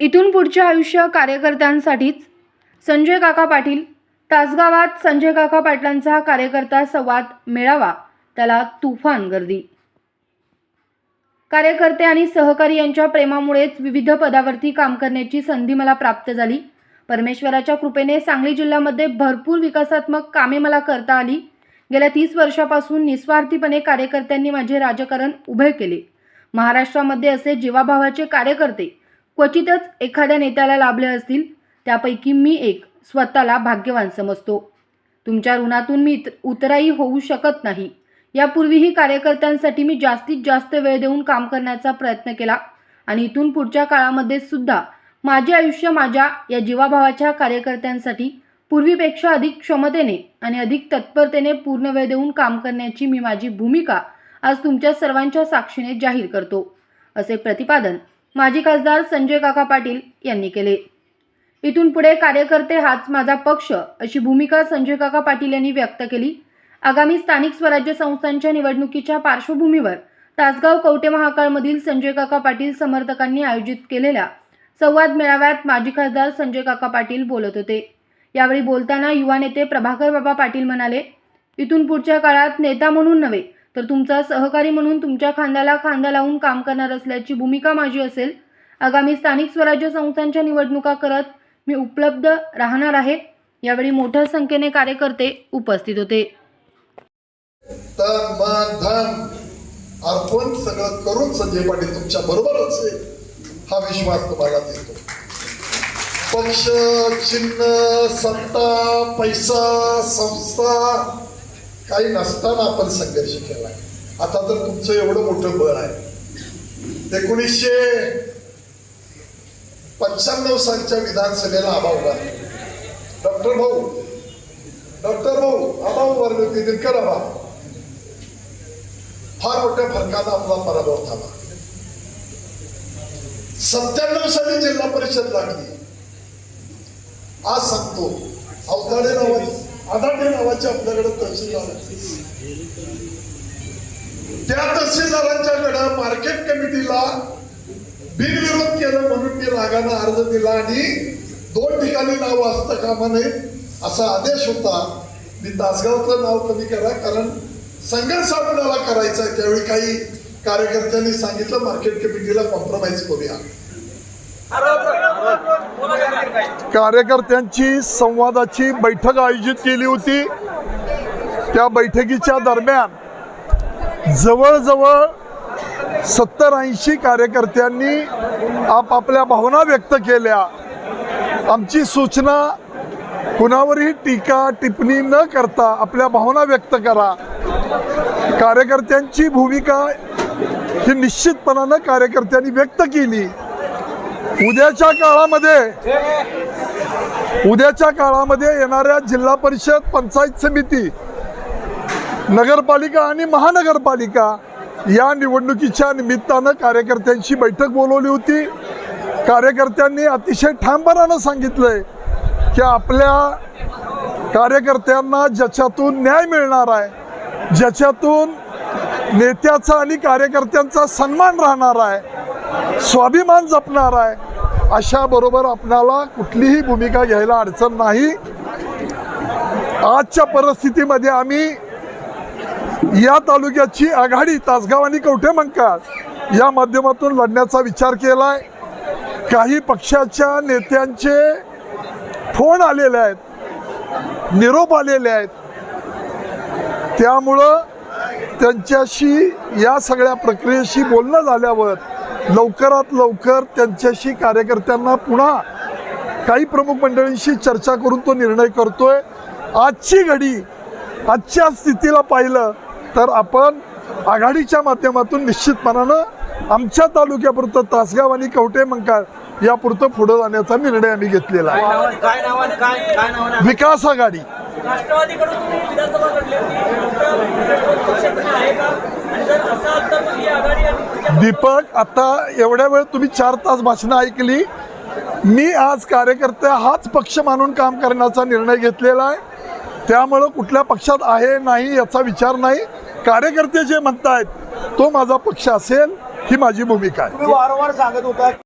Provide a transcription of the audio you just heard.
इथून पुढचे आयुष्य कार्यकर्त्यांसाठीच संजय काका पाटील तासगावात संजय काका पाटलांचा कार्यकर्ता संवाद मेळावा त्याला तुफान गर्दी. कार्यकर्ते आणि सहकारी यांच्या प्रेमामुळेच विविध पदावरती काम करण्याची संधी मला प्राप्त झाली. परमेश्वराच्या कृपेने सांगली जिल्ह्यामध्ये भरपूर विकासात्मक कामे मला करता आली. गेल्या तीस वर्षापासून निस्वार्थीपणे कार्यकर्त्यांनी माझे राजकारण उभे केले. महाराष्ट्रामध्ये असे जीवाभावाचे कार्यकर्ते क्वचितच एखाद्या नेत्याला लाभले असतील त्यापैकी मी एक स्वतःला भाग्यवान समजतो. तुमच्या ऋणातून मी इत- उतराई होऊ शकत नाही. यापूर्वीही कार्यकर्त्यांसाठी मी जास्तीत जास्त वेळ देऊन काम करण्याचा प्रयत्न केला आणि इथून पुढच्या काळामध्ये सुद्धा माझे आयुष्य माझ्या या जीवाभावाच्या कार्यकर्त्यांसाठी पूर्वीपेक्षा अधिक क्षमतेने आणि अधिक तत्परतेने पूर्ण वेळ देऊन काम करण्याची मी माझी भूमिका आज तुमच्या सर्वांच्या साक्षीने जाहीर करतो. असे प्रतिपादन माजी खासदार संजय काका पाटील यांनी केले. इथून पुढे कार्यकर्ते हाच माझा पक्ष अशी भूमिका संजय काका पाटील यांनी व्यक्त केली. आगामी स्थानिक स्वराज्य संस्थांच्या निवडणुकीच्या पार्श्वभूमीवर तासगाव कवटे महाकाळमधील संजय काका पाटील समर्थकांनी आयोजित केलेल्या संवाद मेळाव्यात माजी खासदार संजय काका पाटील बोलत होते. यावेळी बोलताना युवा नेते प्रभाकर बाबा पाटील म्हणाले इथून पुढच्या काळात नेता म्हणून नव्हे तर तुमचा सहकारी म्हणून तुमच्या खांद्याला खांदा लावून काम करणार असल्याची भूमिका माझी असेल. आगामी स्थानिक स्वराज्य संस्थांच्या निवडणुका करत मी उपलब्ध राहणार आहे. यावेळी मोठ्या संख्येने कार्यकर्ते उपस्थित होते. अर्पण सगळं करून संजय पाटील तुमच्या बरोबर असेल हा विश्वास तुम्हाला देतो. पक्ष चिन्ह सत्ता पैसा संस्था काही नसताना आपण संघर्ष केला आता तर तुमचं एवढं मोठं बळ आहे. एकोणीसशे पंच्याण्णव सालच्या विधानसभेला आबा उभा डॉक्टर भाऊ डॉक्टर भाऊ आबा उभारले दिनकर आबा फार मोठ्या फरकानं आपला पराभव झाला. सत्त्याण्णव साली जिल्हा परिषद लागली. आज सांगतो अवताडे नावाची आदाटे नावाचे आपल्याकडे तहसीलदार त्या तहसीलदारांच्याकडे मार्केट कमिटीला बिनविरोध केलं म्हणून मी रागानं अर्ज दिला आणि दोन ठिकाणी नाव असतं कामा नये असा आदेश होता. मी तासगावचं नाव कमी करा कारण संघर्ष आपल्याला करायचा आहे. त्यावेळी काही कार्यकर्त्यांनी सांगितलं मार्केट कमिटीला कॉम्प्रोमाइज करूया. कार्यकर्त्यांची संवादाची बैठक आयोजित केली होती. त्या बैठकीच्या दरम्यान जवळजवळ सत्तर ऐंशी कार्यकर्त्यांनी आपापल्या भावना व्यक्त केल्या. आमची सूचना कुणावरही टीका टिप्पणी न करता आपल्या भावना व्यक्त करा. कार्यकर्त्यांची भूमिका ही निश्चितपणानं कार्यकर्त्यांनी व्यक्त केली. उद्याच्या काळामध्ये उद्याच्या काळामध्ये येणाऱ्या जिल्हा परिषद पंचायत समिती नगरपालिका आणि महानगरपालिका या निवडणुकीच्या निमित्तानं कार्यकर्त्यांची बैठक बोलवली होती. कार्यकर्त्यांनी अतिशय ठामपणानं सांगितलंय की आपल्या कार्यकर्त्यांना ज्याच्यातून न्याय मिळणार आहे ज्याच्यातून नेत्याचा आणि कार्यकर्त्यांचा सन्मान राहणार आहे स्वाभिमान जपणार आहे अशा बरोबर आपणाला कुठलीही भूमिका घ्यायला अडचण नाही. आजच्या परिस्थितीमध्ये आम्ही या तालुक्याची आघाडी तासगाव आणि कवठे मंकाळ या माध्यमातून लढण्याचा विचार केलाय. काही पक्षाच्या नेत्यांचे फोन आलेले आहेत निरोप आलेले आहेत. त्यामुळं त्यांच्याशी या सगळ्या प्रक्रियेशी बोलणं झाल्यावर लवकरात लवकर त्यांच्याशी कार्यकर्त्यांना पुन्हा काही प्रमुख मंडळींशी चर्चा करून तो निर्णय करतोय. आजची घडी आजच्या स्थितीला पाहिलं तर आपण आघाडीच्या माध्यमातून निश्चितपणानं आमच्या तालुक्यापुरतं तासगाव आणि कवटे मंकाळ यापुरतं पुढं जाण्याचा निर्णय आम्ही घेतलेला आहे. विकास आघाडी. राष्ट्रवादीकडून दीपक आता एवढ्या वेळ तुम्ही चार तास भाषणं ऐकली. मी आज कार्यकर्ते हाच पक्ष मानून काम करण्याचा निर्णय घेतलेला आहे. त्यामुळं कुठल्या पक्षात आहे नाही याचा विचार नाही. कार्यकर्ते जे म्हणतायत तो माझा पक्ष असेल ही माझी भूमिका आहे. वारंवार सांगत होता.